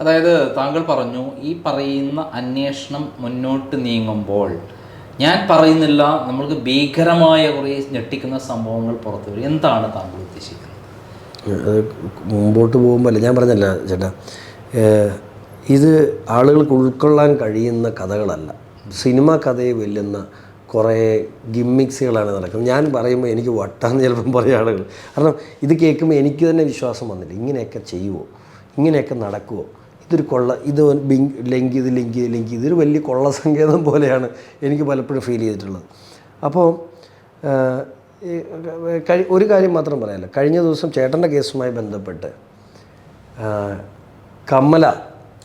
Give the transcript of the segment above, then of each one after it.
അതായത് താങ്കൾ പറഞ്ഞു ഈ പറയുന്ന അന്വേഷണം മുന്നോട്ട് നീങ്ങുമ്പോൾ ഞാൻ പറയുന്നില്ല നമ്മൾക്ക് ഭീകരമായ കുറേ ഞെട്ടിക്കുന്ന സംഭവങ്ങൾ പുറത്തു വരും. എന്താണ് താങ്കൾ ഉദ്ദേശിക്കുന്നത്? അത് മുമ്പോട്ട് പോകുമ്പോൾ ഞാൻ പറഞ്ഞല്ല ചേട്ടാ. ഇത് ആളുകൾക്ക് ഉൾക്കൊള്ളാൻ കഴിയുന്ന കഥകളല്ല. സിനിമ കഥയെ വെല്ലുന്ന കുറേ ഗിമ്മിക്സുകളാണ് നടക്കുന്നത്. ഞാൻ പറയുമ്പോൾ എനിക്ക് വട്ടാന്ന് ചിലപ്പം പറയും ആളുകൾ. കാരണം ഇത് കേൾക്കുമ്പോൾ എനിക്ക് തന്നെ വിശ്വാസം വന്നില്ല. ഇങ്ങനെയൊക്കെ ചെയ്യുമോ ഇങ്ങനെയൊക്കെ നടക്കുമോ ഇതൊരു കൊള്ള ഇത് ബിങ് ലിങ്ക് ഇത് ലിങ്ക് ലിങ്ക് ഇതൊരു വലിയ കൊള്ള സങ്കേതം പോലെയാണ് എനിക്ക് പലപ്പോഴും ഫീൽ ചെയ്തിട്ടുള്ളത്. അപ്പോൾ കഴി- ഒരു കാര്യം മാത്രം പറയാമല്ലോ കഴിഞ്ഞ ദിവസം ചേട്ടന്റെ കേസുമായി ബന്ധപ്പെട്ട് Kamala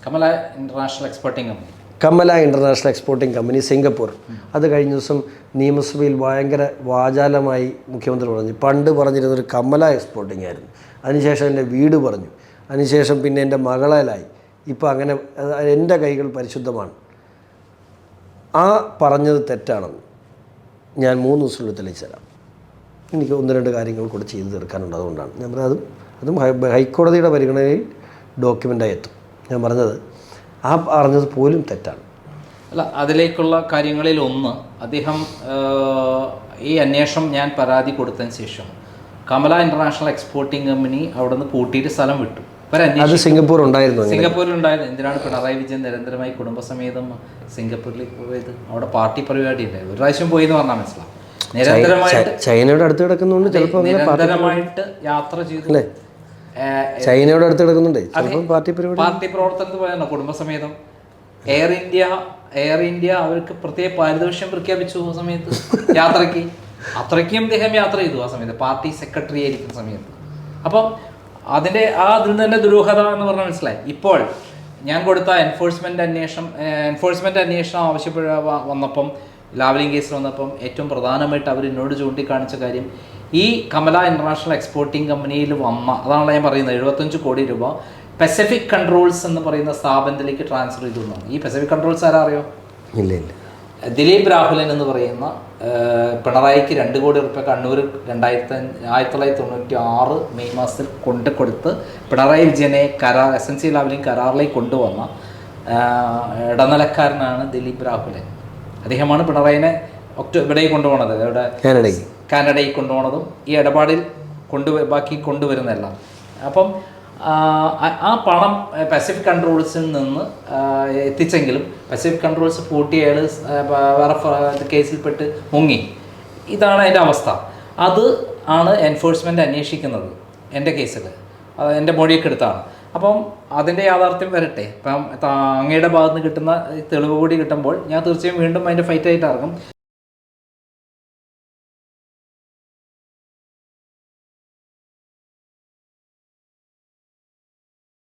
Kamala international exporting company. Kamala international exporting company Singapore. അത് കഴിഞ്ഞ ദിവസം നിയമസഭയിൽ ഭയങ്കര വാചാലമായി മുഖ്യമന്ത്രി പറഞ്ഞു. പണ്ട് പറഞ്ഞിരുന്നൊരു കമല എക്സ്പോർട്ടിംഗ് ആയിരുന്നു. അതിനുശേഷം എന്റെ വീട് പറഞ്ഞു. അതിനുശേഷം പിന്നെ എന്റെ മകളേലായി ഇപ്പോൾ അങ്ങനെ എന്റെ കൈകൾ പരിശുദ്ധമാണ്. ആ പറഞ്ഞത് തെറ്റാണെന്ന് ഞാൻ മൂന്ന് ദിവസത്തിനുള്ളിൽ തെളിയിച്ചു തരാം എനിക്ക് ഒന്ന് രണ്ട് കാര്യങ്ങൾ കൂടെ ചെയ്തു തീർക്കാനുണ്ട്. അതുകൊണ്ടാണ്. ഞാൻ പറഞ്ഞത് അതും അതും ഹൈക്കോടതിയുടെ പരിഗണനയിൽ ഡോക്യുമെന്റായി എത്തും. ഞാൻ പറഞ്ഞത് ആ പറഞ്ഞത് പോലും തെറ്റാണ്. അല്ല അതിലേക്കുള്ള കാര്യങ്ങളിൽ ഒന്ന് അദ്ദേഹം ഈ അന്വേഷണം ഞാൻ പരാതി കൊടുത്തതിന് ശേഷം കമല ഇന്റർനാഷണൽ എക്സ്പോർട്ടിംഗ് കമ്പനി അവിടെ നിന്ന് പൂട്ടിയിട്ട് സ്ഥലം വിട്ടു. അത് സിംഗപ്പൂർ ഉണ്ടായിരുന്നു സിംഗപ്പൂരിൽ ഉണ്ടായിരുന്നു എന്തിനാണ് പിണറായി വിജയൻ നിരന്തരമായി കുടുംബസമേതം സിംഗപ്പൂരിലേക്ക് പോയത്? അവിടെ പാർട്ടി പരിപാടി ഉണ്ടായി ഒരു പ്രാവശ്യം പോയി എന്ന് പറഞ്ഞാൽ മനസ്സിലാവും നിരന്തരമായിട്ട് ചൈനയുടെ അടുത്ത് കിടക്കുന്നതുകൊണ്ട് ചിലപ്പോൾ നിരന്തരമായിട്ട് യാത്ര ചെയ്തു. ചൈനയുടെ അടുത്ത് കിടക്കുന്നുണ്ട്. പാർട്ടി പരിപാടി പാർട്ടി പ്രവർത്തനത്തിൽ പോയാണ് കുടുംബസമേതം? എയർ ഇന്ത്യ എയർ ഇന്ത്യ അവർക്ക് പ്രത്യേക പാരിതോഷ്യം പ്രഖ്യാപിച്ചു ആ സമയത്ത് യാത്രയ്ക്ക്. അത്രയ്ക്കും അദ്ദേഹം യാത്ര ചെയ്തു ആ സമയത്ത്. പാർട്ടി സെക്രട്ടറി ആയിരിക്കുന്ന സമയത്ത്. അപ്പം അതിന്റെ ആ അതിൽ തന്നെ ദുരൂഹത എന്ന് പറഞ്ഞാൽ മനസ്സിലായി. ഇപ്പോൾ ഞാൻ കൊടുത്ത എൻഫോഴ്സ്മെന്റ് അന്വേഷണം എൻഫോഴ്സ്മെന്റ് അന്വേഷണം ആവശ്യപ്പെട വന്നപ്പം ലാവലിംഗ് കേസിൽ വന്നപ്പം ഏറ്റവും പ്രധാനമായിട്ട് അവർ എന്നോട് ചൂണ്ടിക്കാണിച്ച കാര്യം ഈ കമല ഇന്റർനാഷണൽ എക്സ്പോർട്ടിംഗ് കമ്പനിയിൽ വന്ന അതാണല്ലോ ഞാൻ പറയുന്നത് എഴുപത്തഞ്ച് കോടി രൂപ പെസഫിക് കൺട്രോൾസ് എന്ന് പറയുന്ന സ്ഥാപനത്തിലേക്ക് ട്രാൻസ്ഫർ ചെയ്തു ഈ പെസഫിക് കൺട്രോൾസ് ആരാ അറിയോ? ഇല്ല ഇല്ല. ദിലീപ് രാഹുലൻ എന്ന് പറയുന്ന പിണറായിക്ക് രണ്ട് കോടി റുപ്യ കണ്ണൂർ രണ്ടായിരത്തി ആയിരത്തി തൊള്ളായിരത്തി തൊണ്ണൂറ്റി ആറ് മെയ് മാസത്തിൽ കൊണ്ട് കൊടുത്ത് പിണറായി വിജയനെ കരാർ എസ് എൻ സി ലാവിലെയും കരാറിലേക്ക് കൊണ്ടുവന്ന ഇടനിലക്കാരനാണ് ദിലീപ് രാഹുലൻ. അദ്ദേഹമാണ് പിണറായിനെ ഒക്ടോ ഇവിടെ കൊണ്ടുപോണത്. ഇവിടെ കാനഡയിൽ കൊണ്ടുപോണതും ഈ ഇടപാടിൽ കൊണ്ടു ബാക്കി കൊണ്ടുവരുന്നതെല്ലാം. അപ്പം ആ, പണം പസഫിക് കൺട്രോൾസിൽ നിന്ന് എത്തിച്ചെങ്കിലും പസഫിക് കൺട്രോൾസ് പൂട്ടിയയാൾ വേറെ കേസിൽപ്പെട്ട് മുങ്ങി. ഇതാണ് അതിന്റെ അവസ്ഥ. അത് ആണ് എൻഫോഴ്സ്മെന്റ് അന്വേഷിക്കുന്നത് എന്റെ കേസിൽ അത് എന്റെ മൊഴിയൊക്കെ എടുത്താണ്. അപ്പം അതിന്റെ യാഥാർത്ഥ്യം വരട്ടെ. ഇപ്പം അങ്ങയുടെ ഭാഗത്ത് നിന്ന് കിട്ടുന്ന തെളിവ് കൂടി കിട്ടുമ്പോൾ ഞാൻ തീർച്ചയായും വീണ്ടും അതിന്റെ ഫൈറ്റായിട്ട് ഇറങ്ങും.